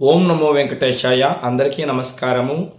ఓం నమో వెంకటేశాయ. అందరికీ నమస్కారము.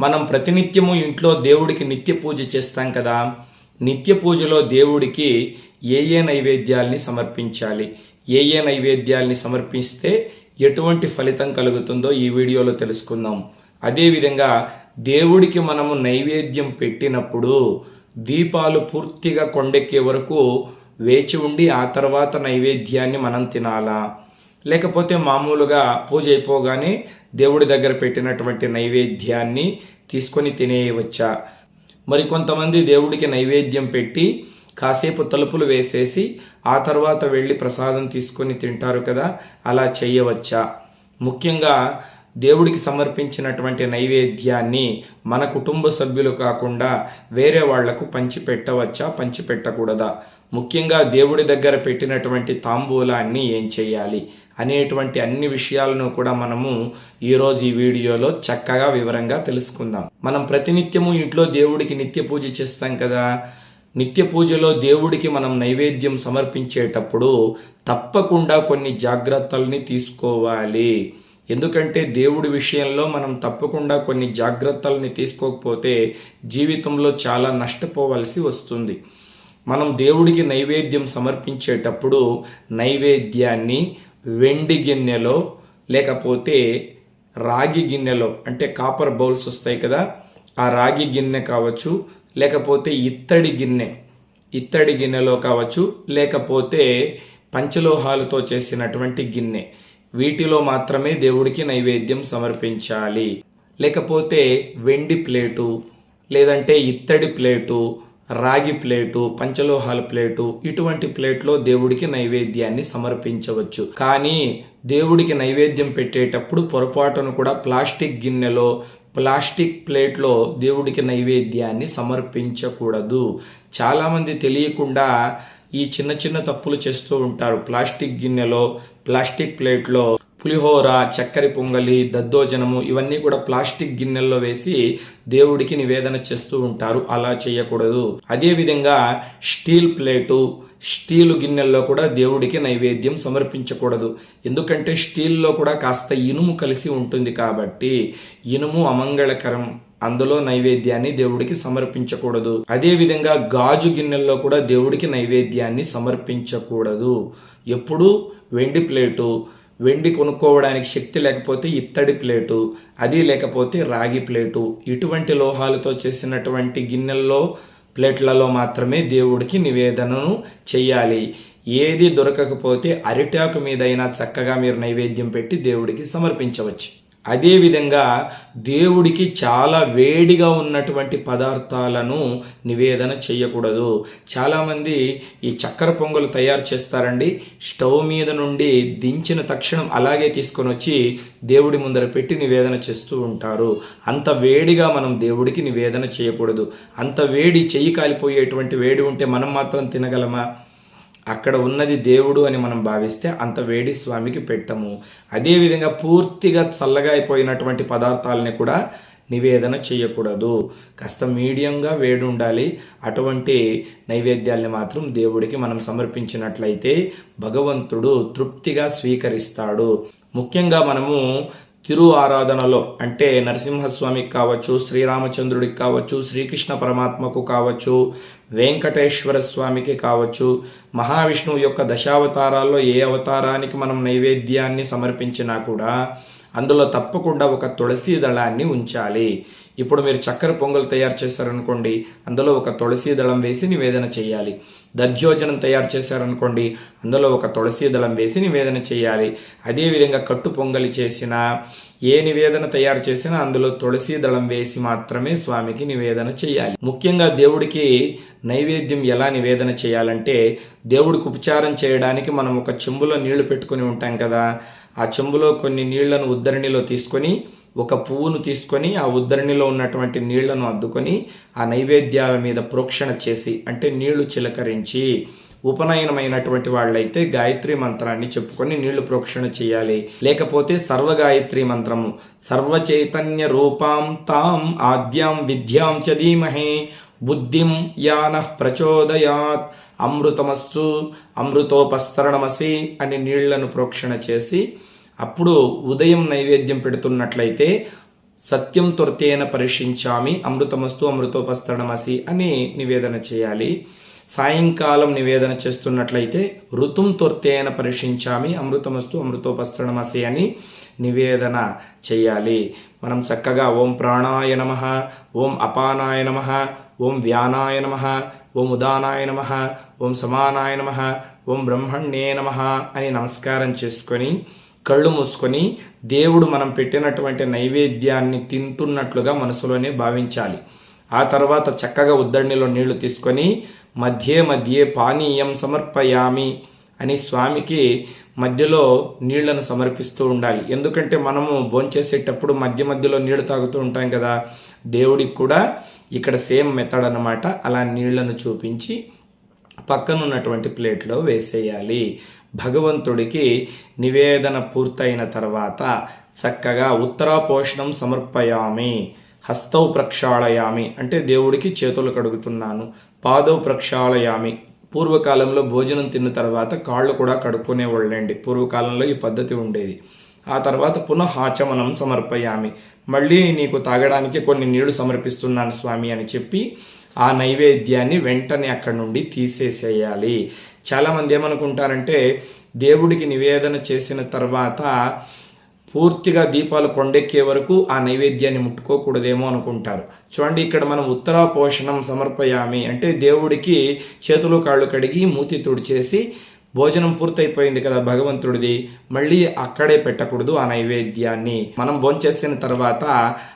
మనం ప్రతినిత్యము ఇంట్లో దేవుడికి నిత్య పూజ చేస్తాం కదా. నిత్య పూజలో దేవుడికి ఏ ఏ నైవేద్యాల్ని సమర్పించాలి? ఏ ఏ నైవేద్యాల్ని సమర్పిస్తే ఎటువంటి ఫలితం కలుగుతుందో ఈ వీడియోలో తెలుసుకుందాం. అదేవిధంగా దేవుడికి మనము నైవేద్యం పెట్టినప్పుడు దీపాలు పూర్తిగా కొండెక్కే వరకు వేచి ఉండి ఆ తర్వాత నైవేద్యాన్ని మనం తినాలా? లేకపోతే మామూలుగా పూజ అయిపోగానే దేవుడి దగ్గర పెట్టినటువంటి నైవేద్యాన్ని తీసుకొని తినేయవచ్చా? మరి కొంతమంది దేవుడికి నైవేద్యం పెట్టి కాసేపు తలుపులు వేసేసి ఆ తర్వాత వెళ్ళి ప్రసాదం తీసుకొని తింటారు కదా అలా చేయవచ్చా? ముఖ్యంగా దేవుడికి సమర్పించినటువంటి నైవేద్యాన్ని మన కుటుంబ సభ్యులు కాకుండా వేరే వాళ్ళకు పంచి పెట్టవచ్చా పంచి పెట్టకూడదా ముఖ్యంగా దేవుడి దగ్గర పెట్టినటువంటి తాంబూలాన్ని ఏం చేయాలి? అనేటువంటి అన్ని విషయాలను కూడా మనము ఈరోజు ఈ వీడియోలో చక్కగా వివరంగా తెలుసుకుందాం. మనం ప్రతినిత్యము ఇంట్లో దేవుడికి నిత్య పూజ చేస్తాం కదా. నిత్య పూజలో దేవుడికి మనం నైవేద్యం సమర్పించేటప్పుడు తప్పకుండా కొన్ని జాగ్రత్తల్ని తీసుకోవాలి. ఎందుకంటే దేవుడి విషయంలో మనం తప్పకుండా కొన్ని జాగ్రత్తల్ని తీసుకోకపోతే జీవితంలో చాలా నష్టపోవలసి వస్తుంది. మనం దేవుడికి నైవేద్యం సమర్పించేటప్పుడు నైవేద్యాన్ని వెండి గిన్నెలో లేకపోతే రాగి గిన్నెలో అంటే కాపర్ బౌల్స్ వస్తాయి కదా ఆ రాగి గిన్నె కావచ్చు లేకపోతే ఇత్తడి గిన్నె ఇత్తడి గిన్నెలో కావచ్చు లేకపోతే పంచలోహాలతో చేసినటువంటి గిన్నె. వీటిలో మాత్రమే దేవుడికి నైవేద్యం సమర్పించాలి. లేకపోతే వెండి ప్లేటు లేదంటే ఇత్తడి ప్లేటు రాగి ప్లేటు పంచలోహాల ప్లేటు ఇటువంటి ప్లేట్లో దేవుడికి నైవేద్యాన్ని సమర్పించవచ్చు. కానీ దేవుడికి నైవేద్యం పెట్టేటప్పుడు పొరపాటును కూడా ప్లాస్టిక్ గిన్నెలో ప్లాస్టిక్ ప్లేట్లో దేవుడికి నైవేద్యాన్ని సమర్పించకూడదు. చాలామంది తెలియకుండా ఈ చిన్న చిన్న తప్పులు చేస్తూ ఉంటారు. ప్లాస్టిక్ గిన్నెలో ప్లాస్టిక్ ప్లేట్లో పులిహోర చక్కెర పొంగలి దద్దోజనము ఇవన్నీ కూడా ప్లాస్టిక్ గిన్నెల్లో వేసి దేవుడికి నివేదన చేస్తూ ఉంటారు. అలా చేయకూడదు. అదేవిధంగా స్టీల్ ప్లేటు స్టీలు గిన్నెల్లో కూడా దేవుడికి నైవేద్యం సమర్పించకూడదు. ఎందుకంటే స్టీల్లో కూడా కాస్త ఇనుము కలిసి ఉంటుంది కాబట్టి ఇనుము అమంగళకరం. అందులో నైవేద్యాన్ని దేవుడికి సమర్పించకూడదు. అదేవిధంగా గాజు గిన్నెల్లో కూడా దేవుడికి నైవేద్యాన్ని సమర్పించకూడదు. ఎప్పుడు? వెండి ప్లేటు వెండి కొనుక్కోవడానికి శక్తి లేకపోతే ఇత్తడి ప్లేటు అది లేకపోతే రాగి ప్లేటు. ఇటువంటి లోహాలతో చేసినటువంటి గిన్నెల్లో ప్లేట్లలో మాత్రమే దేవుడికి నివేదనను చెయ్యాలి. ఏది దొరకకపోతే అరిటాకు మీదైనా చక్కగా మీరు నైవేద్యం పెట్టి దేవుడికి సమర్పించవచ్చు. అదేవిధంగా దేవుడికి చాలా వేడిగా ఉన్నటువంటి పదార్థాలను నివేదన చేయకూడదు. చాలామంది ఈ చక్కెర పొంగలు తయారు చేస్తారండి. స్టవ్ మీద నుండి దించిన తక్షణం అలాగే తీసుకొని వచ్చి దేవుడి ముందర పెట్టి నివేదన చేస్తూ ఉంటారు. అంత వేడిగా మనం దేవుడికి నివేదన చేయకూడదు. అంత వేడి చెయ్యి కాలిపోయేటువంటి వేడి ఉంటే మనం మాత్రం తినగలమా? అక్కడ ఉన్నది దేవుడు అని మనం భావిస్తే అంత వేడి స్వామికి పెట్టము. అదేవిధంగా పూర్తిగా చల్లగా అయిపోయినటువంటి పదార్థాలని కూడా నివేదన చేయకూడదు. కాస్త మీడియంగా వేడి ఉండాలి. అటువంటి నైవేద్యాల్ని మాత్రం దేవుడికి మనం సమర్పించినట్లయితే భగవంతుడు తృప్తిగా స్వీకరిస్తాడు. ముఖ్యంగా మనము తిరు ఆరాధనలో అంటే నరసింహస్వామికి కావచ్చు శ్రీరామచంద్రుడికి కావచ్చు శ్రీకృష్ణ పరమాత్మకు కావచ్చు వెంకటేశ్వర స్వామికి కావచ్చు మహావిష్ణువు యొక్క దశావతారాల్లో ఏ అవతారానికి మనం నైవేద్యాన్ని సమర్పించినా కూడా అందులో తప్పకుండా ఒక తులసి దళాన్ని ఉంచాలి. ఇప్పుడు మీరు చక్కెర పొంగల్ తయారు చేశారనుకోండి అందులో ఒక తులసి దళం వేసి నివేదన చేయాలి. దధ్యోజనం తయారు చేశారనుకోండి అందులో ఒక తులసి దళం వేసి నివేదన చేయాలి. అదేవిధంగా కట్టు పొంగలి చేసిన ఏ నివేదన తయారు చేసినా అందులో తులసి దళం వేసి మాత్రమే స్వామికి నివేదన చేయాలి. ముఖ్యంగా దేవుడికి నైవేద్యం ఎలా నివేదన చేయాలంటే దేవుడికి ఉపచారం చేయడానికి మనం ఒక చెంబులో నీళ్ళు పెట్టుకుని ఉంటాం కదా ఆ చెంబులో కొన్ని నీళ్ళను ఉద్దరణిలో తీసుకొని ఒక పువ్వును తీసుకొని ఆ ఉద్దరణిలో ఉన్నటువంటి నీళ్ళను అద్దుకొని ఆ నైవేద్యాల మీద ప్రోక్షణ చేసి అంటే నీళ్ళు చిలకరించి ఉపనయనమైనటువంటి వాళ్ళైతే గాయత్రి మంత్రాన్ని చెప్పుకొని నీళ్ళు ప్రోక్షణ చేయాలి. లేకపోతే సర్వగాయత్రి మంత్రము సర్వ చైతన్య రూపాం తాం ఆద్యాం విద్యాం చదీమహే బుద్ధిం యాన ప్రచోదయాత్ అమృతమస్తు అమృతోపస్తరణమసి అని నీళ్ళను ప్రోక్షణ చేసి అప్పుడు ఉదయం నైవేద్యం పెడుతున్నట్లయితే సత్యం తొర్తేన పరీక్షించామి అమృతమస్తు అమృతోపస్తరణమసి అని నివేదన చేయాలి. సాయంకాలం నివేదన చేస్తున్నట్లయితే ఋతుం తొర్తేన పరీక్షించామి అమృతమస్తు అమృతోపస్తరణమసి అని నివేదన చేయాలి. మనం చక్కగా ఓం ప్రాణాయ నమ ఓం అపానాయ నమ ఓం వ్యానాయ నమ ఓం ఉదానాయ నమ ఓం సమానాయ నమ ఓం బ్రహ్మణ్యే నమ అని నమస్కారం చేసుకొని కళ్ళు మూసుకొని దేవుడు మనం పెట్టినటువంటి నైవేద్యాన్ని తింటున్నట్లుగా మనసులోనే భావించాలి. ఆ తర్వాత చక్కగా ఉద్దండిలో నీళ్ళు తీసుకొని మధ్యే మధ్యే పానీయం సమర్పయామి అని స్వామికి మధ్యలో నీళ్ళను సమర్పిస్తూ ఉండాలి. ఎందుకంటే మనము భోంచేసేటప్పుడు మధ్య మధ్యలో నీళ్ళు తాగుతూ ఉంటాం కదా దేవుడికి కూడా ఇక్కడ సేమ్ మెథడ్ అనమాట అలా నీళ్ళను చూపించి పక్కనున్నటువంటి ప్లేట్లో వేసేయాలి. భగవంతుడికి నివేదన పూర్తయిన తర్వాత చక్కగా ఉత్తరాపోషణం సమర్పయామి హస్తౌ ప్రక్షాళయామి అంటే దేవుడికి చేతులు కడుగుతున్నాను పాదౌ ప్రక్షాళయామి. పూర్వకాలంలో భోజనం తిన్న తర్వాత కాళ్ళు కూడా కడుక్కునే వాళ్ళండి పూర్వకాలంలో ఈ పద్ధతి ఉండేది. ఆ తర్వాత పునః ఆచమనం సమర్పయామి. మళ్ళీ నీకు తాగడానికి కొన్ని నీళ్ళు సమర్పిస్తున్నాను స్వామి అని చెప్పి ఆ నైవేద్యాన్ని వెంటనే అక్కడి నుండి తీసేసేయాలి. చాలామంది ఏమనుకుంటారంటే దేవుడికి నివేదన చేసిన తర్వాత పూర్తిగా దీపాలు కొండెక్కే వరకు ఆ నైవేద్యాన్ని ముట్టుకోకూడదేమో అనుకుంటారు. చూడండి ఇక్కడ మనం ఉత్తరా పోషణం సమర్పయామి అంటే దేవుడికి చేతులు కాళ్ళు కడిగి మూతి తుడిచేసి భోజనం పూర్తయిపోయింది కదా భగవంతుడిది మళ్ళీ అక్కడే పెట్టకూడదు ఆ నైవేద్యాన్ని. మనం భోంచేసిన తర్వాత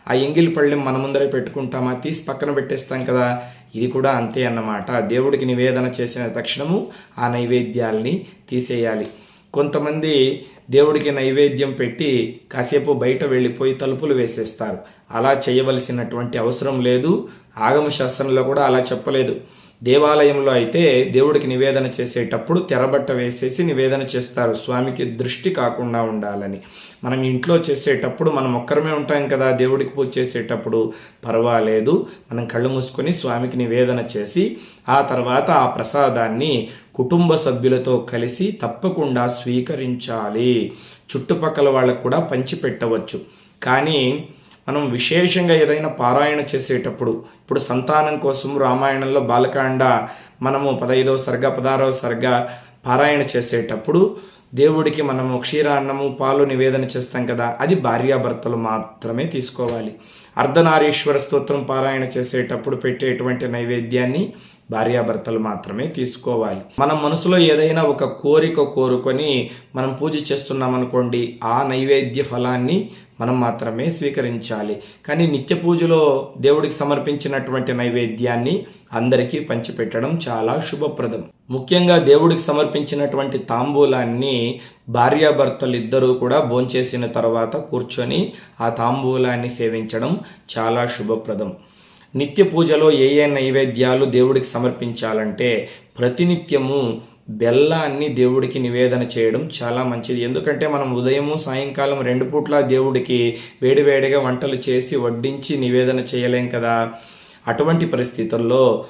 ఆ ఎంగిలి పళ్ళెం మన ముందరే పెట్టుకుంటామా? తీసి పక్కన పెట్టేస్తాం కదా. ఇది కూడా అంతే అన్నమాట. దేవుడికి నివేదన చేసిన తక్షణము ఆ నైవేద్యాల్ని తీసేయాలి. కొంతమంది దేవుడికి నైవేద్యం పెట్టి కాసేపు బయట వెళ్ళిపోయి తలుపులు వేసేస్తారు. అలా చేయవలసినటువంటి అవసరం లేదు. ఆగమ శాస్త్రంలో కూడా అలా చెప్పలేదు. దేవాలయంలో అయితే దేవుడికి నివేదన చేసేటప్పుడు తెరబట్ట వేసేసి నివేదన చేస్తారు. స్వామికి దృష్టి కాకుండా ఉండాలని. మనం ఇంట్లో చేసేటప్పుడు మనం ఒక్కరమే ఉంటాం కదా దేవుడికి పూజ చేసేటప్పుడు. పర్వాలేదు. మనం కళ్ళు మూసుకొని స్వామికి నివేదన చేసి ఆ తర్వాత ఆ ప్రసాదాన్ని కుటుంబ సభ్యులతో కలిసి తప్పకుండా స్వీకరించాలి. చుట్టుపక్కల వాళ్ళకు కూడా పంచిపెట్టవచ్చు. కానీ మనం విశేషంగా ఏదైనా పారాయణ చేసేటప్పుడు ఇప్పుడు సంతానం కోసం రామాయణంలో బాలకాండ మనము పదహైదవ సరిగా పదహారవ సరిగా పారాయణ చేసేటప్పుడు దేవుడికి మనము క్షీరాన్నము పాలు నివేదన చేస్తాం కదా అది భార్యాభర్తలు మాత్రమే తీసుకోవాలి. అర్ధనారీశ్వర స్తోత్రం పారాయణ చేసేటప్పుడు పెట్టేటువంటి నైవేద్యాన్ని భార్యాభర్తలు మాత్రమే తీసుకోవాలి. మనం మనసులో ఏదైనా ఒక కోరిక కోరుకొని మనం పూజ చేస్తున్నాం అనుకోండి ఆ నైవేద్య ఫలాన్ని మనం మాత్రమే స్వీకరించాలి. కానీ నిత్య పూజలో దేవుడికి సమర్పించినటువంటి నైవేద్యాన్ని అందరికీ పంచిపెట్టడం చాలా శుభప్రదం. ముఖ్యంగా దేవుడికి సమర్పించినటువంటి తాంబూలాన్ని భార్యాభర్తలు ఇద్దరూ కూడా భోంచేసిన తర్వాత కూర్చొని ఆ తాంబూలాన్ని సేవించడం చాలా శుభప్రదం. నిత్య పూజలో ఏ ఏ నైవేద్యాలు దేవుడికి సమర్పించాలంటే ప్రతినిత్యము బెల్లాన్ని దేవుడికి నివేదన చేయడం చాలా మంచిది. ఎందుకంటే మనం ఉదయము సాయంకాలం రెండు పూట్ల దేవుడికి వేడివేడిగా వంటలు చేసి వడ్డించి నివేదన చేయలేం కదా? అటువంటి పరిస్థితుల్లో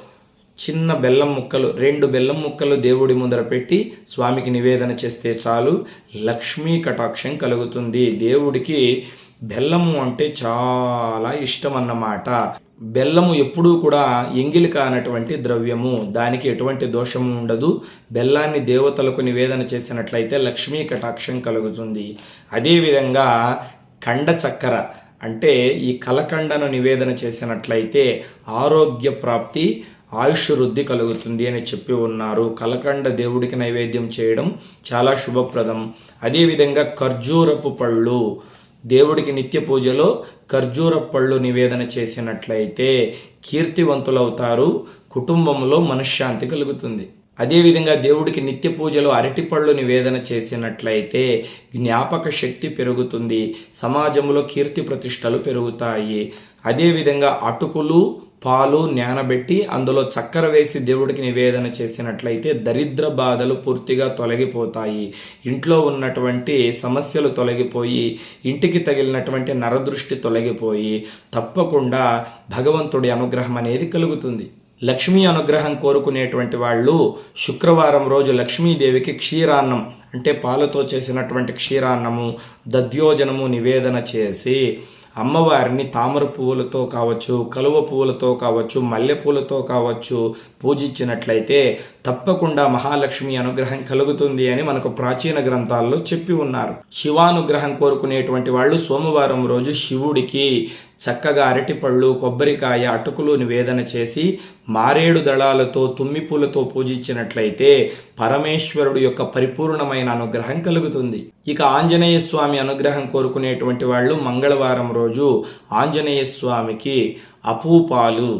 చిన్న బెల్లం ముక్కలు రెండు బెల్లం ముక్కలు దేవుడి ముందర పెట్టి స్వామికి నివేదన చేస్తే చాలు లక్ష్మీ కటాక్షం కలుగుతుంది. దేవుడికి బెల్లము అంటే చాలా ఇష్టం అన్నమాట బెల్లము ఎప్పుడూ కూడా ఎంగిలి కానటువంటి ద్రవ్యము. దానికి ఎటువంటి దోషము ఉండదు. బెల్లాన్ని దేవతలకు నివేదన చేసినట్లయితే లక్ష్మీ కటాక్షం కలుగుతుంది. అదేవిధంగా కండ చక్కెర అంటే ఈ కలకండను నివేదన చేసినట్లయితే ఆరోగ్య ప్రాప్తి ఆయుష్ వృద్ధి కలుగుతుంది అని చెప్పి ఉన్నారు. కలకండ దేవుడికి నైవేద్యం చేయడం చాలా శుభప్రదం. అదేవిధంగా ఖర్జూరపు పళ్ళు దేవుడికి నిత్య పూజలో ఖర్జూర పళ్ళు నివేదన చేసినట్లయితే కీర్తివంతులవుతారు కుటుంబంలో మనశ్శాంతి కలుగుతుంది. అదేవిధంగా దేవుడికి నిత్య పూజలో అరటిపళ్ళు నివేదన చేసినట్లయితే జ్ఞాపక శక్తి పెరుగుతుంది సమాజంలో కీర్తి ప్రతిష్టలు పెరుగుతాయి. అదేవిధంగా అటుకులు పాలు నానబెట్టి అందులో చక్కెర వేసి దేవుడికి నివేదన చేసినట్లయితే దరిద్ర బాధలు పూర్తిగా తొలగిపోతాయి. ఇంట్లో ఉన్నటువంటి సమస్యలు తొలగిపోయి ఇంటికి తగిలినటువంటి నరదృష్టి తొలగిపోయి తప్పకుండా భగవంతుడి అనుగ్రహం అనేది కలుగుతుంది. లక్ష్మీ అనుగ్రహం కోరుకునేటువంటి వాళ్ళు శుక్రవారం రోజు లక్ష్మీదేవికి క్షీరాన్నం అంటే పాలతో చేసినటువంటి క్షీరాన్నము దద్యోజనము నివేదన చేసి అమ్మవారిని తామర పువ్వులతో కావచ్చు కలువ పువ్వులతో కావచ్చు మల్లె పూలతో కావచ్చు పూజించినట్లయితే తప్పకుండా మహాలక్ష్మి అనుగ్రహం కలుగుతుంది అని మనకు ప్రాచీన గ్రంథాల్లో చెప్పి ఉన్నారు. శివానుగ్రహం కోరుకునేటువంటి వాళ్ళు సోమవారం రోజు శివుడికి చక్కగా అరటిపళ్ళు కొబ్బరికాయ అటుకులు నివేదన చేసి మారేడు దళాలతో తుమ్మి పూలతో పూజించినట్లయితే పరమేశ్వరుడు యొక్క పరిపూర్ణమైన అనుగ్రహం కలుగుతుంది. ఇక ఆంజనేయ స్వామి అనుగ్రహం కోరుకునేటువంటి వాళ్ళు మంగళవారం రోజు ఆంజనేయ స్వామికి అపూపాలు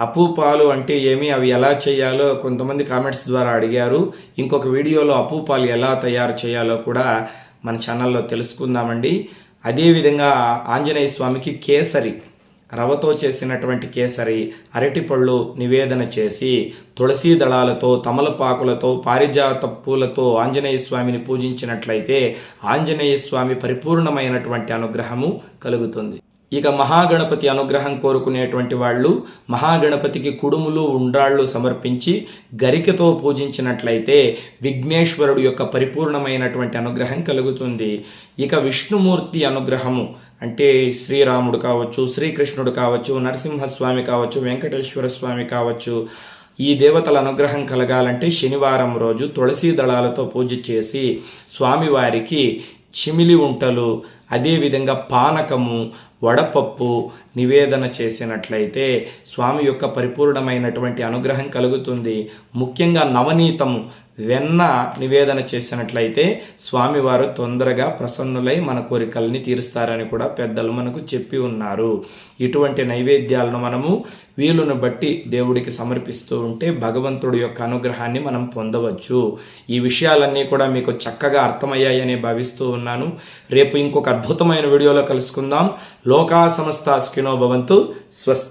అపూపాలు అంటే ఏమి అవి ఎలా చేయాలో కొంతమంది కామెంట్స్ ద్వారా అడిగారు. ఇంకొక వీడియోలో అపూపాలు ఎలా తయారు చేయాలో కూడా మన ఛానల్లో తెలుసుకుందామండి. అదేవిధంగా ఆంజనేయ స్వామికి కేసరి రవతో చేసినటువంటి కేసరి అరటిపళ్ళు నివేదన చేసి తులసీ దళాలతో తమలపాకులతో పారిజాత పూలతో ఆంజనేయ స్వామిని పూజించినట్లయితే ఆంజనేయ స్వామి పరిపూర్ణమైనటువంటి అనుగ్రహము కలుగుతుంది. ఇక మహాగణపతి అనుగ్రహం కోరుకునేటువంటి వాళ్ళు మహాగణపతికి కుడుములు ఉండ్రాళ్ళు సమర్పించి గరికతో పూజించినట్లయితే విఘ్నేశ్వరుడు యొక్క పరిపూర్ణమైనటువంటి అనుగ్రహం కలుగుతుంది. ఇక విష్ణుమూర్తి అనుగ్రహము అంటే శ్రీరాముడు కావచ్చు శ్రీకృష్ణుడు కావచ్చు నరసింహస్వామి కావచ్చు వెంకటేశ్వర స్వామి కావచ్చు ఈ దేవతల అనుగ్రహం కలగాలంటే శనివారం రోజు తులసి దళాలతో పూజ చేసి స్వామివారికి చిమిలి ఉంటలు అదేవిధంగా పానకము వడపప్పు నివేదన చేసినట్లయితే స్వామి యొక్క పరిపూర్ణమైనటువంటి అనుగ్రహం కలుగుతుంది. ముఖ్యంగా నవనీతము వెన్న నివేదన చేసినట్లయితే స్వామివారు తొందరగా ప్రసన్నులై మన కోరికల్ని తీరుస్తారని కూడా పెద్దలు మనకు చెప్పి ఉన్నారు. ఇటువంటి నైవేద్యాలను మనము వీలును బట్టి దేవుడికి సమర్పిస్తూ ఉంటే భగవంతుడి యొక్క అనుగ్రహాన్ని మనం పొందవచ్చు. ఈ విషయాలన్నీ కూడా మీకు చక్కగా అర్థమయ్యాయని భావిస్తూ ఉన్నాను. రేపు ఇంకొక అద్భుతమైన వీడియోలో కలుసుకుందాం. లోకా సమస్త స్కినో భవంతు. స్వస్తి